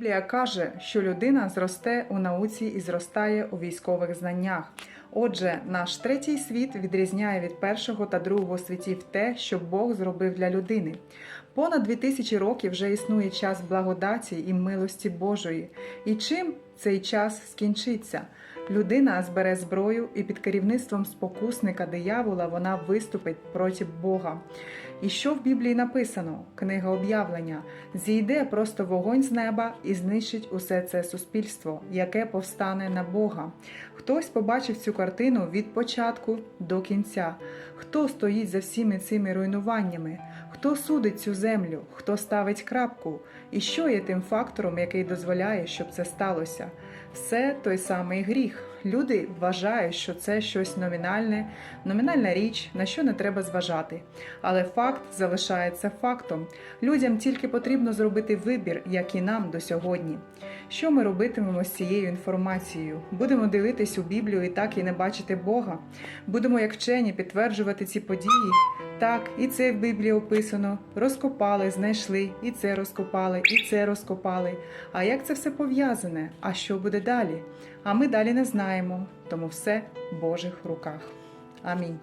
Біблія каже, що людина зросте у науці і зростає у військових знаннях. Отже, наш третій світ відрізняє від першого та другого світів те, що Бог зробив для людини. Понад дві тисячі років вже існує час благодаті і милості Божої. І чим цей час скінчиться? Людина збере зброю, і під керівництвом спокусника диявола вона виступить проти Бога. І що в Біблії написано? Книга об'явлення зійде просто вогонь з неба і знищить усе це суспільство, яке повстане на Бога. Хтось побачив цю картину від початку до кінця. Хто стоїть за всіми цими руйнуваннями? Хто судить цю землю? Хто ставить крапку? І що є тим фактором, який дозволяє, щоб це сталося? Все той самий гріх. Люди вважають, що це щось номінальне, номінальна річ, на що не треба зважати. Але факт залишається фактом. Людям тільки потрібно зробити вибір, як і нам до сьогодні. Що ми робитимемо з цією інформацією? Будемо дивитись у Біблію і так і не бачити Бога. Будемо, як вчені, підтверджувати ці події. Так, і це в Біблії описано. Розкопали, знайшли, і це розкопали, і це розкопали. А як це все пов'язане? А що буде далі? А ми далі не знаємо, тому все в Божих руках. Амінь.